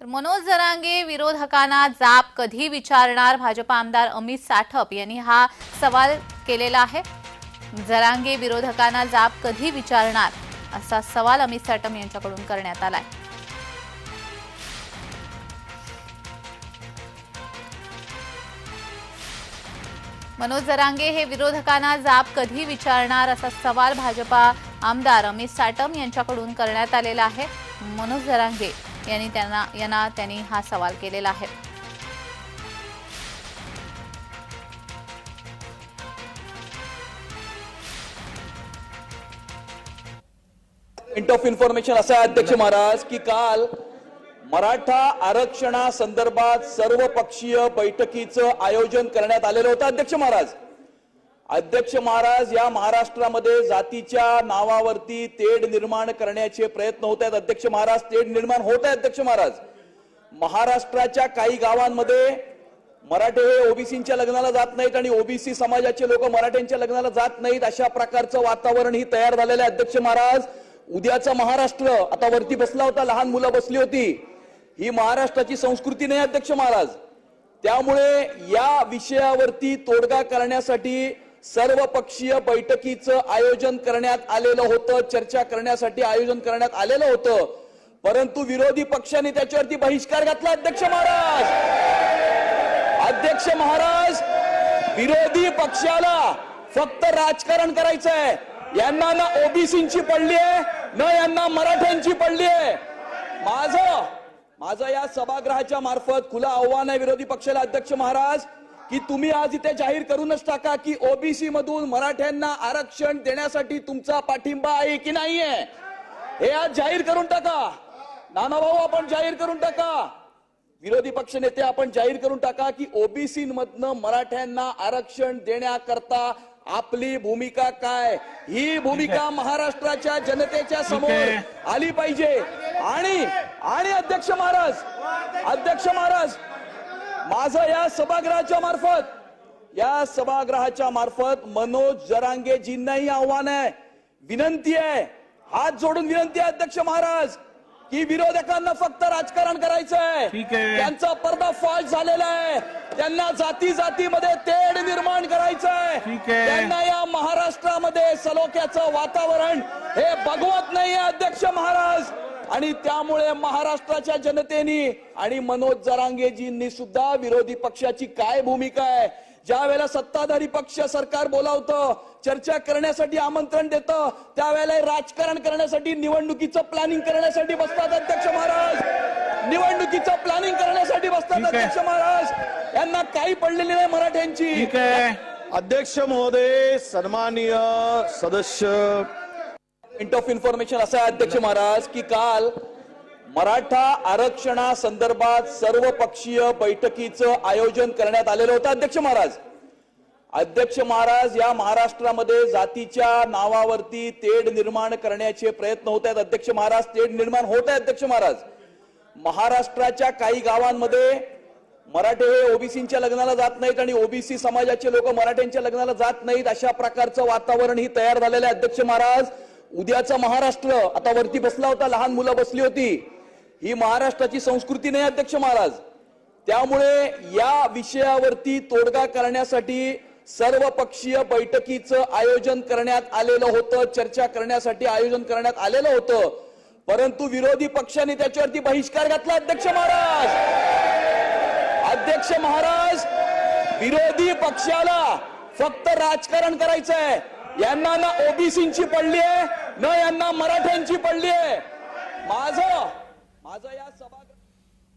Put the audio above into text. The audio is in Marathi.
तर मनोज जरांगे विरोधकांना जाब कधी विचारणार? भाजप आमदार अमित साठप यांनी हा सवाल केलेला आहे. जरांगे विरोधकांना जाब कधी विचारणार? असा सवाल अमित साठम यांच्याकडून करण्यात आलाय. मनोज जरांगे हे विरोधकांना जाब कधी विचारणार? असा सवाल भाजपा आमदार अमित साटम यांच्याकडून करण्यात आलेला आहे. मनोज जरांगे यांनी त्यांना यांना त्यांनी हा सवाल केलेला आहे. पॉइंट ऑफ इन्फॉर्मेशन असं आहे अध्यक्ष महाराज की काल मराठा आरक्षणासंदर्भात सर्व पक्षीय बैठकीचं आयोजन करण्यात आलेलं होतं. अध्यक्ष महाराज. अध्यक्ष महाराज या महाराष्ट्रामध्ये जातीच्या नावावरती तेढ निर्माण करण्याचे प्रयत्न होत आहेत. अध्यक्ष महाराज तेढ निर्माण होत आहे अध्यक्ष महाराज. महाराष्ट्राच्या काही गावांमध्ये मराठे हे ओबीसीच्या लग्नाला जात नाहीत आणि ओबीसी समाजाचे लोक मराठ्यांच्या लग्नाला जात नाहीत. अशा प्रकारचं वातावरण ही तयार झालेलं आहे अध्यक्ष महाराज. उद्याचा महाराष्ट्र आता वरती बसला होता लहान मुलं बसली होती. ही महाराष्ट्राची संस्कृती नाही अध्यक्ष महाराज. त्यामुळे या विषयावरती तोडगा करण्यासाठी सर्वपक्षीय बैठकीचं आयोजन करण्यात आलेलं होतं चर्चा करण्यासाठी आयोजन करण्यात आलेलं होतं. परंतु विरोधी पक्षाने त्याच्यावरती बहिष्कार घातला अध्यक्ष महाराज. अध्यक्ष महाराज विरोधी पक्षाला फक्त राजकारण करायचंय. यांना ना ओबीसीची पडली आहे न यांना मराठ्यांची पडली आहे. माझं माझं या सभागृहाच्या मार्फत खुलं आव्हान आहे विरोधी पक्षाला अध्यक्ष महाराज. की तुम्ही आज इथे जाहीर करूनच टाका की ओबीसी मधून मराठ्यांना आरक्षण देण्यासाठी तुमचा पाठिंबा आहे की नाहीये? हे आज जाहीर करून टाका. नाना भाऊ आपण जाहीर करून टाका. विरोधी पक्ष नेते आपण जाहीर करून टाका की ओबीसी मधनं मराठ्यांना आरक्षण देण्याकरता आपली भूमिका काय? ही भूमिका महाराष्ट्राच्या जनतेच्या समोर आली पाहिजे. आणि आणि अध्यक्ष महाराज अध्यक्ष महाराज माझं या सभागृहाच्या मार्फत या सभागृहाच्या मार्फत मनोज जरांगेजींनाही आव्हान आहे विनंती आहे हात जोडून विनंती आहे अध्यक्ष महाराज की विरोधकांना फक्त राजकारण करायचं आहे ठीक आहे. त्यांचा पर्दाफाश झालेला आहे त्यांना जाती जातीमध्ये तेढ निर्माण करायचं आहे ठीक आहे. त्यांना या महाराष्ट्रामध्ये सलोख्याचं वातावरण हे बघवत नाहीये अध्यक्ष महाराज आणि त्यामुळे महाराष्ट्राच्या जनतेनी आणि मनोज जरांगेजींनी सुद्धा विरोधी पक्षाची काय भूमिका आहे? ज्या वेळेला सत्ताधारी पक्ष सरकार बोलावतं चर्चा करण्यासाठी आमंत्रण देतं त्यावेळेला राजकारण करण्यासाठी निवडणुकीचं प्लॅनिंग करण्यासाठी बसतात अध्यक्ष महाराज. निवडणुकीचं प्लॅनिंग करण्यासाठी बसतात. अध्यक्ष महाराज. यांना काही पडलेली नाही मराठ्यांची. ठीक आहे. अध्यक्ष महोदय सन्माननीय सदस्य पॉइंट ऑफ इन्फॉर्मेशन असा आहे अध्यक्ष महाराज की काल मराठा आरक्षणासंदर्भात सर्व पक्षीय बैठकीचं आयोजन करण्यात आलेलं होतं अध्यक्ष महाराज. अध्यक्ष महाराज या महाराष्ट्रामध्ये जातीच्या नावावरती तेढ निर्माण करण्याचे प्रयत्न होत आहेत अध्यक्ष महाराज. तेढ निर्माण होत आहे अध्यक्ष महाराज. महाराष्ट्राच्या काही गावांमध्ये मराठे हे ओबीसीच्या लग्नाला जात नाहीत आणि ओबीसी समाजाचे लोक मराठ्यांच्या लग्नाला जात नाहीत अशा प्रकारचं वातावरण ही तयार झालेलं आहे अध्यक्ष महाराज. उद्याचा महाराष्ट्र आता वरती बसला होता लहान मुलं बसली होती. ही महाराष्ट्राची संस्कृती नाही अध्यक्ष महाराज. त्यामुळे या विषयावरती तोडगा करण्यासाठी सर्व पक्षीय बैठकीचं आयोजन करण्यात आलेलं होतं चर्चा करण्यासाठी आयोजन करण्यात आलेलं होतं. परंतु विरोधी पक्षाने त्याच्यावरती बहिष्कार घातला अध्यक्ष महाराज. अध्यक्ष महाराज विरोधी पक्षाला फक्त राजकारण करायचं आहे यांना ना ओबीसीची पडली आहे न यांना मराठ्यांची पडली आहे माझं माझं या सभा